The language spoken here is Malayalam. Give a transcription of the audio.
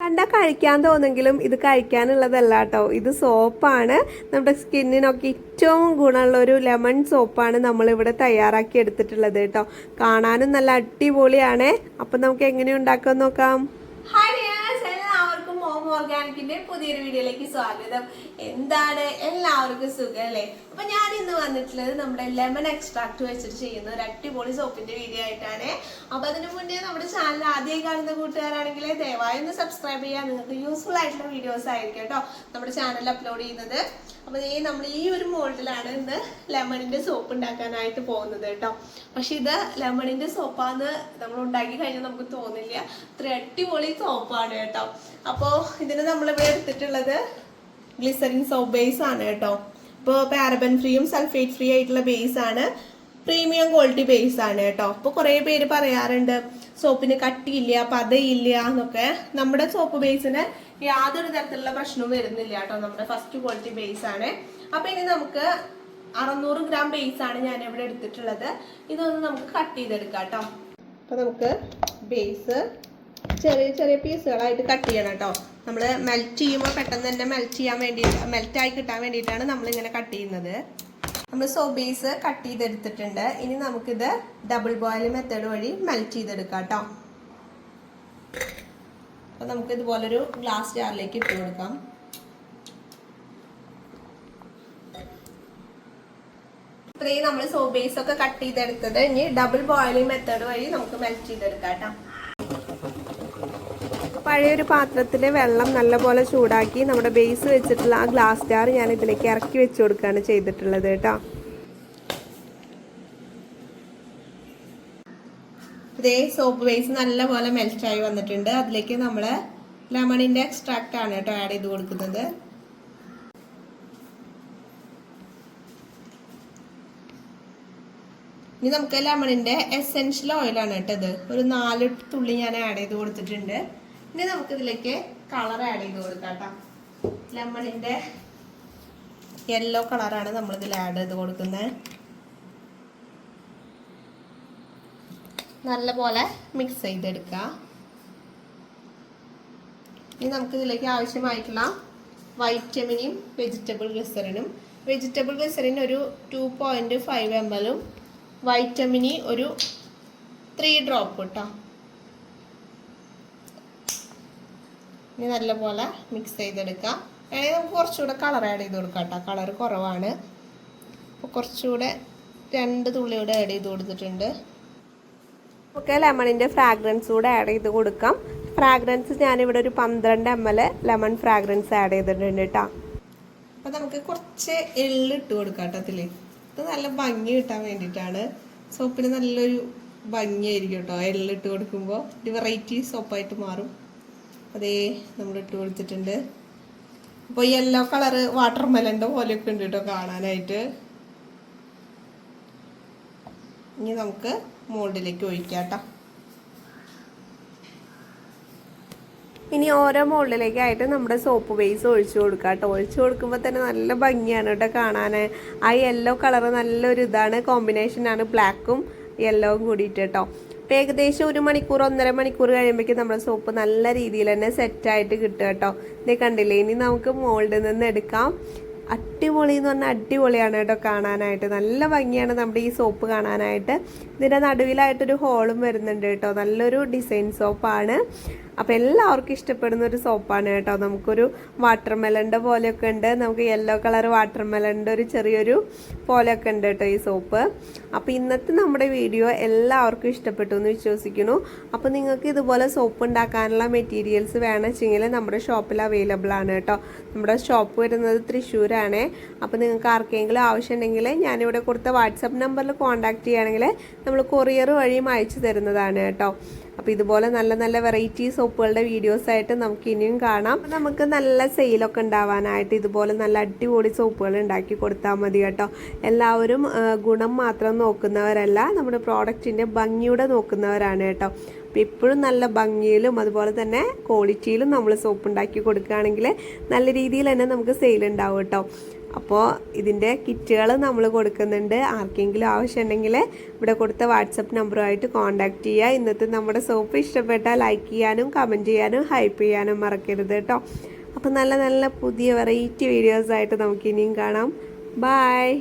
കണ്ടാൽ കഴിക്കാൻ തോന്നെങ്കിലും ഇത് കഴിക്കാനുള്ളതല്ല കേട്ടോ ഇത് സോപ്പാണ്. നമ്മുടെ സ്കിന്നിനൊക്കെ ഏറ്റവും ഗുണമുള്ള ഒരു ലെമൺ സോപ്പാണ് നമ്മളിവിടെ തയ്യാറാക്കി എടുത്തിട്ടുള്ളത് കേട്ടോ. കാണാനും നല്ല അടിപൊളിയാണ്. അപ്പം നമുക്ക് എങ്ങനെ ഉണ്ടാക്കാൻ നോക്കാം. ഓർഗാനിക്കിന്റെ പുതിയൊരു വീഡിയോയിലേക്ക് സ്വാഗതം. എന്താണ്? എല്ലാവർക്കും സുഖം അല്ലേ അപ്പൊ ഞാൻ ഇന്ന് വന്നിട്ടുള്ളത് നമ്മുടെ ലെമൺ എക്സ്ട്രാക്ട് വെച്ചിട്ട് ചെയ്യുന്ന ഒരു അടിപൊളി സോപ്പിന്റെ വീഡിയോ ആയിട്ടാണ്. അപ്പൊ അതിനു മുന്നേ നമ്മുടെ ചാനൽ ആദ്യമായി കാണുന്ന കൂട്ടുകാരാണെങ്കിൽ ദയവായി ഒന്ന് സബ്സ്ക്രൈബ് ചെയ്യാൻ നിങ്ങൾക്ക് യൂസ്ഫുൾ ആയിട്ടുള്ള വീഡിയോസ് ആയിരിക്കും കേട്ടോ നമ്മുടെ ചാനൽ അപ്ലോഡ് ചെയ്യുന്നത്. അപ്പൊ ഈ നമ്മൾ ഈ ഒരു മോൾഡിലാണ് ഇന്ന് ലെമണിന്റെ സോപ്പ് ഉണ്ടാക്കാനായിട്ട് പോകുന്നത് കേട്ടോ. പക്ഷെ ഇത് ലെമണിന്റെ സോപ്പാന്ന് നമ്മൾ ഉണ്ടാക്കി കഴിഞ്ഞാൽ നമുക്ക് തോന്നില്ല. അത്ര അടിപൊളി സോപ്പാണ് കേട്ടോ. അപ്പോൾ ഇതിന് നമ്മളിവിടെ എടുത്തിട്ടുള്ളത് ഗ്ലിസറിൻ സോപ്പ് ബേസ് ആണ് കേട്ടോ. ഇപ്പോൾ പാരബൻ ഫ്രീയും സൾഫേറ്റ് ഫ്രീ ആയിട്ടുള്ള ബേസ് ആണ്. പ്രീമിയം ക്വാളിറ്റി ബേസ് ആണ് കേട്ടോ. അപ്പോൾ കുറേ പേര് പറയാറുണ്ട് സോപ്പിന് കട്ടിയില്ല പതയില്ല എന്നൊക്കെ. നമ്മുടെ സോപ്പ് ബേസിന് യാതൊരു തരത്തിലുള്ള പ്രശ്നവും വരുന്നില്ല കേട്ടോ. നമ്മുടെ ഫസ്റ്റ് ക്വാളിറ്റി ബേസ് ആണ്. അപ്പോൾ ഇനി നമുക്ക് അറുന്നൂറ് ഗ്രാം ബേസ് ആണ് ഞാൻ ഇവിടെ എടുത്തിട്ടുള്ളത്. ഇതൊന്ന് നമുക്ക് കട്ട് ചെയ്തെടുക്കാം കേട്ടോ. അപ്പോൾ നമുക്ക് ബേസ് ചെറിയ ചെറിയ പീസുകളായിട്ട് കട്ട് ചെയ്യണം കേട്ടോ. നമ്മൾ മെൽറ്റ് ചെയ്യുമ്പോൾ പെട്ടെന്ന് തന്നെ മെൽറ്റ് ചെയ്യാൻ വേണ്ടി മെൽറ്റ് ആയി കിട്ടാൻ വേണ്ടിയിട്ടാണ് നമ്മളിങ്ങനെ കട്ട് ചെയ്യുന്നത്. നമ്മൾ സോബീസ് കട്ട് ചെയ്തെടുത്തിട്ടുണ്ട്. ഇനി നമുക്കിത് ഡബിൾ ബോയിൽ മെത്തേഡ് വഴി മെൽറ്റ് ചെയ്തെടുക്കാം കേട്ടോ. അപ്പോൾ നമുക്ക് ഇതുപോലൊരു ഗ്ലാസ് ജാറിലേക്ക് ഇട്ട് കൊടുക്കാം. ഇത്രയും നമ്മൾ സോബേസ് ഒക്കെ കട്ട് ചെയ്തെടുത്തത്. ഇനി ഡബിൾ ബോയിലിംഗ് മെത്തേഡ് വഴി നമുക്ക് മെൽറ്റ് ചെയ്തെടുക്കാം കേട്ടോ. പഴയൊരു പാത്രത്തിൽ വെള്ളം നല്ലപോലെ ചൂടാക്കി നമ്മുടെ ബേസ് വെച്ചിട്ടുള്ള ആ ഗ്ലാസ് ജാർ ഞാൻ ഇതിലേക്ക് ഇറക്കി വെച്ച് കൊടുക്കുകയാണ് ചെയ്തിട്ടുള്ളത് കേട്ടോ. ഇതേ സോപ്പ് ബേസ് നല്ലപോലെ മെൽറ്റായി വന്നിട്ടുണ്ട്. അതിലേക്ക് നമ്മൾ ലെമണിന്റെ എക്സ്ട്രാക്റ്റ് ആണ് കേട്ടോ ആഡ് ചെയ്ത് കൊടുക്കുന്നത്. ഇനി നമുക്ക് ലെമണിന്റെ എസെൻഷ്യൽ ഓയിലാണ് കേട്ടോ ഇത്. ഒരു നാല് തുള്ളി ഞാൻ ആഡ് ചെയ്ത് കൊടുത്തിട്ടുണ്ട്. ഇനി നമുക്ക് ഇതിലേക്ക് കളർ ആഡ് ചെയ്ത് കൊടുക്കാം കേട്ടോ യെല്ലോ കളറാണ് നമ്മളിതിൽ ആഡ് ചെയ്ത് കൊടുക്കുന്നത്. നല്ലപോലെ മിക്സ് ചെയ്തെടുക്കുക. ഇനി നമുക്ക് ഇതിലേക്ക് ആവശ്യമായിട്ടുള്ള വൈറ്റമിനും വെജിറ്റബിൾ ഗ്ലിസറിനും വെജിറ്റബിൾ ഗ്ലിസറിൻ ഒരു ടു പോയിന്റ് ഫൈവ് എം എല്ലും വൈറ്റമിനി ഒരു ത്രീ ഡ്രോപ്പ് കേട്ടോ ഇനി നല്ലപോലെ മിക്സ് ചെയ്തെടുക്കാം. വേണമെങ്കിൽ നമുക്ക് കുറച്ചുകൂടെ കളർ ആഡ് ചെയ്ത് കൊടുക്കാം കേട്ടോ കളർ കുറവാണ്. അപ്പോൾ കുറച്ചുകൂടെ രണ്ട് തുള്ളിയൂടെ ആഡ് ചെയ്ത് കൊടുത്തിട്ടുണ്ട്. നമുക്ക് ലെമണിന്റെ ഫ്രാഗ്രൻസ് കൂടെ ആഡ് ചെയ്ത് കൊടുക്കാം. ഫ്രാഗ്രൻസ് ഞാനിവിടെ ഒരു പന്ത്രണ്ട് M L lemon fragrance add ചെയ്തിട്ടുണ്ട് കേട്ടോ അപ്പോൾ നമുക്ക് കുറച്ച് എള്ളി ഇട്ട് കൊടുക്കാം കേട്ടോ അതിൽ ഇത് നല്ല ഭംഗി കിട്ടാൻ വേണ്ടിയിട്ടാണ്. സോപ്പിന് നല്ലൊരു ഭംഗിയായിരിക്കും കേട്ടോ എള്ളിട്ട് കൊടുക്കുമ്പോൾ ഒരു വെറൈറ്റി സോപ്പായിട്ട് മാറും. അതേ നമ്മൾ ഇട്ട് കൊടുത്തിട്ടുണ്ട്. അപ്പോൾ യെല്ലോ കളറ് വാട്ടർ മെലന്റെ പോലെയൊക്കെ ഉണ്ട് കേട്ടോ കാണാനായിട്ട്. ഇനി നമുക്ക് മോൾഡിലേക്ക് ഒഴിക്കാം ഇനി ഓരോ മോൾഡിലേക്കായിട്ട് നമ്മുടെ സോപ്പ് ബേസ് ഒഴിച്ചു കൊടുക്കുക കേട്ടോ ഒഴിച്ചു കൊടുക്കുമ്പോൾ തന്നെ നല്ല ഭംഗിയാണ് കേട്ടോ കാണാൻ ആ യെല്ലോ കളർ നല്ലൊരു ഇതാണ്. കോമ്പിനേഷനാണ് ബ്ലാക്കും യെല്ലോവും കൂടിയിട്ട് കേട്ടോ അപ്പോൾ ഏകദേശം ഒരു മണിക്കൂർ ഒന്നര മണിക്കൂർ കഴിയുമ്പോഴേക്കും നമ്മുടെ സോപ്പ് നല്ല രീതിയിൽ തന്നെ സെറ്റായിട്ട് കിട്ടും കേട്ടോ. ഇത് കണ്ടില്ലേ? ഇനി നമുക്ക് മോൾഡിൽ നിന്ന് എടുക്കാം. അടിപൊളി എന്ന് പറഞ്ഞാൽ അടിപൊളിയാണ് കേട്ടോ കാണാനായിട്ട്. നല്ല ഭംഗിയാണ് നമ്മുടെ ഈ സോപ്പ് കാണാനായിട്ട്. ഇതിന്റെ നടുവിലായിട്ടൊരു ഹോളും വരുന്നുണ്ട് കേട്ടോ. നല്ലൊരു ഡിസൈൻ സോപ്പാണ്. അപ്പം എല്ലാവർക്കും ഇഷ്ടപ്പെടുന്ന ഒരു സോപ്പാണ് കേട്ടോ. നമുക്കൊരു വാട്ടർ മെലന്റെ പോലെയൊക്കെ ഉണ്ട്. നമുക്ക് യെല്ലോ കളർ വാട്ടർ മെലന്റെ ഒരു ചെറിയൊരു പോലെയൊക്കെ ഉണ്ട് കേട്ടോ ഈ സോപ്പ്. അപ്പോൾ ഇന്നത്തെ നമ്മുടെ വീഡിയോ എല്ലാവർക്കും ഇഷ്ടപ്പെട്ടു എന്ന് വിശ്വസിക്കുന്നു. അപ്പോൾ നിങ്ങൾക്ക് ഇതുപോലെ സോപ്പ് ഉണ്ടാക്കാനുള്ള മെറ്റീരിയൽസ് വേണമെച്ചെങ്കിൽ നമ്മുടെ ഷോപ്പിൽ അവൈലബിൾ ആണ് കേട്ടോ. നമ്മുടെ ഷോപ്പ് വരുന്നത് തൃശ്ശൂരാണ്. അപ്പോൾ നിങ്ങൾക്ക് ആർക്കെങ്കിലും ആവശ്യമുണ്ടെങ്കിൽ ഞാനിവിടെ കൊടുത്ത വാട്സപ്പ് നമ്പറിൽ കോൺടാക്ട് ചെയ്യുകയാണെങ്കിൽ നമ്മൾ കൊറിയർ വഴിയും അയച്ചു തരുന്നതാണ് കേട്ടോ. അപ്പോൾ ഇതുപോലെ നല്ല നല്ല വെറൈറ്റി സോപ്പുകളുടെ വീഡിയോസ് ആയിട്ട് നമുക്ക് ഇനിയും കാണാം. നമുക്ക് നല്ല സെയിലൊക്കെ ഉണ്ടാവാനായിട്ട് ഇതുപോലെ നല്ല അടിപൊളി സോപ്പുകൾ ഉണ്ടാക്കി കൊടുത്താൽ മതി കേട്ടോ. എല്ലാവരും ഗുണം മാത്രം നോക്കുന്നവരല്ല നമ്മുടെ പ്രോഡക്റ്റിന്റെ ഭംഗിയുടെ നോക്കുന്നവരാണ് കേട്ടോ. അപ്പോൾ ഇപ്പോഴും നല്ല ഭംഗിയിലും അതുപോലെ തന്നെ ക്വാളിറ്റിയിലും നമ്മൾ സോപ്പ് ഉണ്ടാക്കി കൊടുക്കുകയാണെങ്കിൽ നല്ല രീതിയിൽ തന്നെ നമുക്ക് സെയിൽ ഉണ്ടാവും കേട്ടോ. അപ്പോൾ ഇതിന്റെ കിറ്റുകൾ നമ്മൾ കൊടുക്കുന്നുണ്ട്. ആർക്കെങ്കിലും ആവശ്യമുണ്ടെങ്കിൽ ഇവിടെ കൊടുത്ത വാട്സപ്പ് നമ്പറുമായിട്ട് കോൺടാക്റ്റ് ചെയ്യുക. ഇന്നത്തെ നമ്മുടെ സോപ്പ് ഇഷ്ടപ്പെട്ടാൽ ലൈക്ക് ചെയ്യാനും കമന്റ് ചെയ്യാനും ഹൈപ്പ് ചെയ്യാനും മറക്കരുത് കേട്ടോ. അപ്പോൾ നല്ല നല്ല പുതിയ വെറൈറ്റി വീഡിയോസായിട്ട് നമുക്ക് ഇനിയും കാണാം. ബായ്